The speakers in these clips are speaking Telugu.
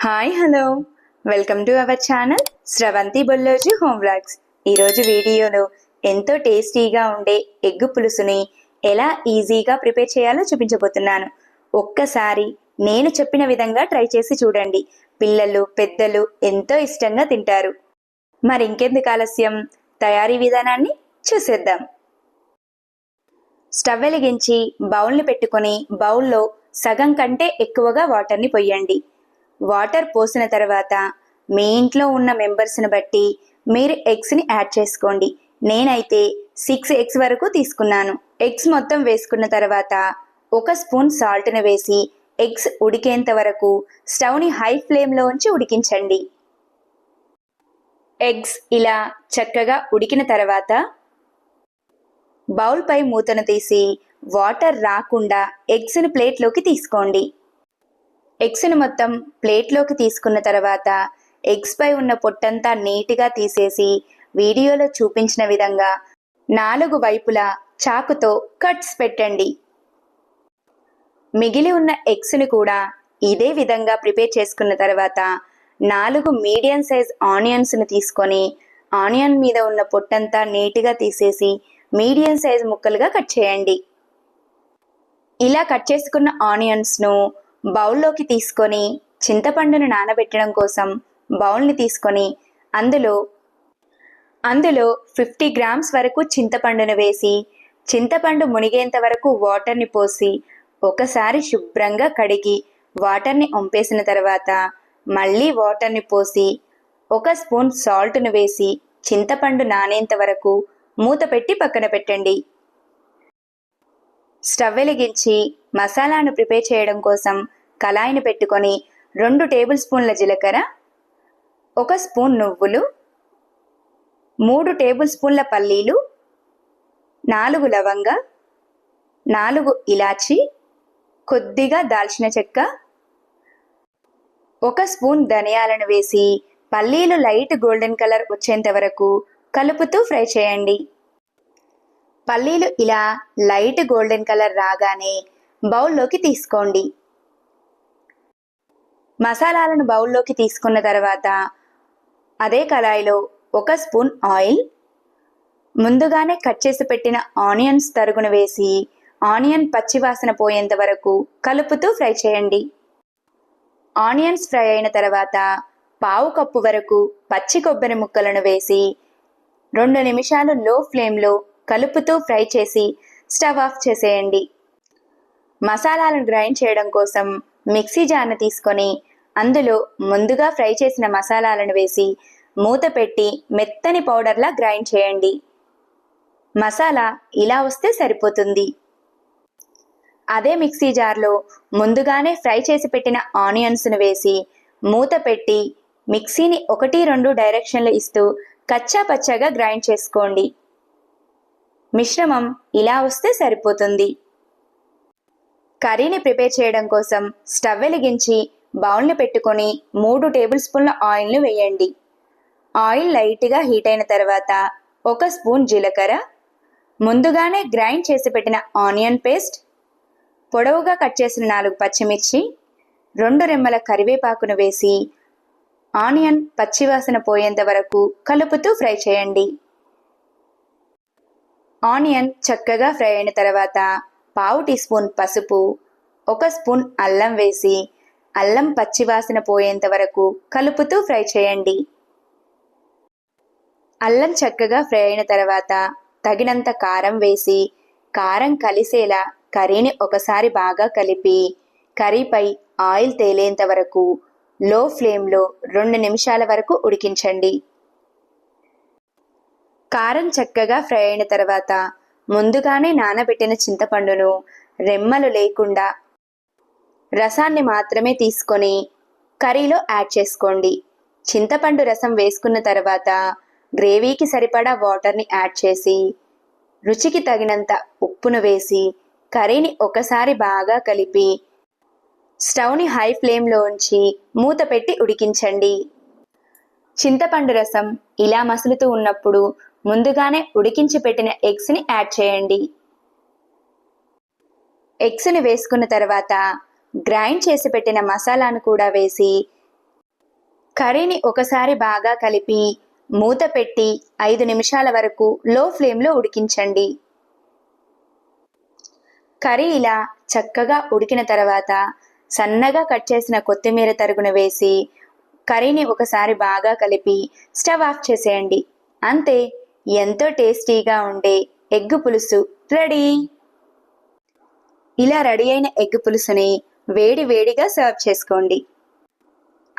Hi hello welcome to our channel Sravanthi Bolloju home vlogs ఈరోజు వీడియోలో ఎంతో టేస్టీగా ఉండే ఎగ్గు పులుసుని ఎలా ఈజీగా ప్రిపేర్ చేయాలో చూపించబోతున్నాను. ఒక్కసారి నేను చెప్పిన విధంగా ట్రై చేసి చూడండి. పిల్లలు పెద్దలు ఎంతో ఇష్టంగా తింటారు. మరి ఇంకెందుకు ఆలస్యం? తయారీ విధానాన్ని చూసేద్దాం. స్టవ్ వెలిగించి బౌల్ని పెట్టుకొని బౌల్లో సగం కంటే ఎక్కువగా వాటర్ని పొయ్యండి వాటర్ పోసిన తర్వాత మీ ఇంట్లో ఉన్న మెంబర్స్ని బట్టి మీరు ఎగ్స్ని యాడ్ చేసుకోండి. నేనైతే సిక్స్ ఎగ్స్ వరకు తీసుకున్నాను. ఎగ్స్ మొత్తం వేసుకున్న తర్వాత ఒక స్పూన్ సాల్ట్ని వేసి ఎగ్స్ ఉడికేంత వరకు స్టవ్ని హై ఫ్లేమ్లో ఉంచి ఉడికించండి. ఎగ్స్ ఇలా చక్కగా ఉడికిన తర్వాత బౌల్పై మూతను తీసి వాటర్ రాకుండా ఎగ్స్ని ప్లేట్లోకి తీసుకోండి. ఎగ్స్ని మొత్తం ప్లేట్లోకి తీసుకున్న తర్వాత ఎగ్స్ పై ఉన్న పొట్టంతా నీట్గా తీసేసి వీడియోలో చూపించిన విధంగా నాలుగు వైపులా చాకుతో కట్స్ పెట్టండి. మిగిలి ఉన్న ఎగ్స్ని కూడా ఇదే విధంగా ప్రిపేర్ చేసుకున్న తర్వాత నాలుగు మీడియం సైజ్ ఆనియన్స్ని తీసుకొని ఆనియన్ మీద ఉన్న పొట్టంతా నీట్గా తీసేసి మీడియం సైజ్ ముక్కలుగా కట్ చేయండి. ఇలా కట్ చేసుకున్న ఆనియన్స్ను బౌల్లోకి తీసుకొని చింతపండును నానబెట్టడం కోసం బౌల్ని తీసుకొని అందులో అందులో ఫిఫ్టీ గ్రామ్స్ వరకు చింతపండును వేసి చింతపండు మునిగేంత వరకు వాటర్ని పోసి ఒకసారి శుభ్రంగా కడిగి వాటర్ని ఒంపేసిన తర్వాత మళ్ళీ వాటర్ని పోసి ఒక స్పూన్ సాల్ట్ను వేసి చింతపండు నానేంత వరకు మూత పెట్టి పక్కన పెట్టండి. స్టవ్ వెలిగించి మసాలాను ప్రిపేర్ చేయడం కోసం కళాయిని పెట్టుకొని రెండు టేబుల్ స్పూన్ల జీలకర్ర ఒక స్పూన్ నువ్వులు మూడు టేబుల్ స్పూన్ల పల్లీలు నాలుగు లవంగ నాలుగు ఇలాచి కొద్దిగా దాల్చిన చెక్క ఒక స్పూన్ ధనియాలను వేసి పల్లీలు లైట్ గోల్డెన్ కలర్ వచ్చేంత వరకు కలుపుతూ ఫ్రై చేయండి. పల్లీలు ఇలా లైట్ గోల్డెన్ కలర్ రాగానే బౌల్లోకి తీసుకోండి. మసాలాలను బౌల్లోకి తీసుకున్న తర్వాత అదే కళాయిలో ఒక స్పూన్ ఆయిల్ ముందుగానే కట్ చేసి పెట్టిన ఆనియన్స్ తరుగును వేసి ఆనియన్ పచ్చివాసన పోయేంత వరకు కలుపుతూ ఫ్రై చేయండి. ఆనియన్స్ ఫ్రై అయిన తర్వాత పావు కప్పు వరకు పచ్చి కొబ్బరి ముక్కలను వేసి రెండు నిమిషాలు లో ఫ్లేమ్లో కలుపుతూ ఫ్రై చేసి స్టవ్ ఆఫ్ చేసేయండి. మసాలాలను గ్రైండ్ చేయడం కోసం మిక్సీ జార్ను తీసుకొని అందులో ముందుగా ఫ్రై చేసిన మసాలాలను వేసి మూత పెట్టి మెత్తని పౌడర్లా గ్రైండ్ చేయండి. మసాలా ఇలా వస్తే సరిపోతుంది. అదే మిక్సీ జార్లో ముందుగానే ఫ్రై చేసి పెట్టిన ఆనియన్స్ను వేసి మూత పెట్టి మిక్సీని ఒకటి రెండు డైరెక్షన్లు ఇస్తూ కచ్చా పచ్చగా గ్రైండ్ చేసుకోండి. మిశ్రమం ఇలా వస్తే సరిపోతుంది. కర్రీని ప్రిపేర్ చేయడం కోసం స్టవ్ వెలిగించి బౌల్ని పెట్టుకొని మూడు టేబుల్ స్పూన్ల ఆయిల్ను వేయండి. ఆయిల్ లైట్గా హీట్ అయిన తర్వాత ఒక స్పూన్ జీలకర్ర ముందుగానే గ్రైండ్ చేసి పెట్టిన ఆనియన్ పేస్ట్ పొడవుగా కట్ చేసిన నాలుగు పచ్చిమిర్చి రెండు రెమ్మల కరివేపాకును వేసి ఆనియన్ పచ్చివాసన పోయేంత వరకు కలుపుతూ ఫ్రై చేయండి. ఆనియన్ చక్కగా ఫ్రై అయిన తర్వాత పావు టీ స్పూన్ పసుపు ఒక స్పూన్ అల్లం వేసి అల్లం పచ్చివాసన పోయేంత వరకు కలుపుతూ ఫ్రై చేయండి. అల్లం చక్కగా ఫ్రై అయిన తర్వాత తగినంత కారం వేసి కారం కలిసేలా కర్రీని ఒకసారి బాగా కలిపి కర్రీపై ఆయిల్ తేలేంత వరకు లో ఫ్లేమ్లో రెండు నిమిషాల వరకు ఉడికించండి. కారం చక్కగా ఫ్రై అయిన తర్వాత ముందుగానే నానబెట్టిన చింతపండును రెమ్మలు లేకుండా రసాన్ని మాత్రమే తీసుకొని కర్రీలో యాడ్ చేసుకోండి. చింతపండు రసం వేసుకున్న తర్వాత గ్రేవీకి సరిపడా వాటర్ని యాడ్ చేసి రుచికి తగినంత ఉప్పును వేసి కర్రీని ఒకసారి బాగా కలిపి స్టవ్ని హై ఫ్లేమ్లో ఉంచి మూత పెట్టి ఉడికించండి. చింతపండు రసం ఇలా మసులుతూ ఉన్నప్పుడు ముందుగానే ఉడికించి పెట్టిన ఎగ్స్ని యాడ్ చేయండి. ఎగ్స్ని వేసుకున్న తర్వాత గ్రైండ్ చేసి పెట్టిన మసాలాను కూడా వేసి కర్రీని ఒకసారి బాగా కలిపి మూత పెట్టి ఐదు నిమిషాల వరకు లో ఫ్లేమ్లో ఉడికించండి. కర్రీ ఇలా చక్కగా ఉడికిన తర్వాత సన్నగా కట్ చేసిన కొత్తిమీర తరుగును వేసి కర్రీని ఒకసారి బాగా కలిపి స్టవ్ ఆఫ్ చేసేయండి. అంతే. ఎంతో టేస్టీగా ఉండే ఎగ్ పులుసు. రెడీ? ఇలా రెడీ అయిన ఎగ్ పులుసుని వేడి వేడిగా సర్వ్ చేసుకోండి.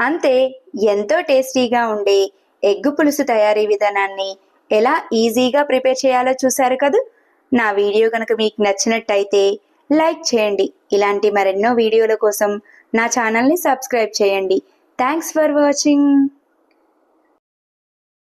అంతే ఎంతో టేస్టీగా ఉండే ఎగ్ పులుసు తయారీ విధానాన్ని ఎలా ఈజీగా ప్రిపేర్ చేయాలో చూశారు కదా? నా వీడియో కనుక మీకు నచ్చినట్టయితే లైక్ చేయండి. ఇలాంటి మరెన్నో వీడియోల కోసం నా ఛానల్ని సబ్స్క్రైబ్ చేయండి. Thanks for watching.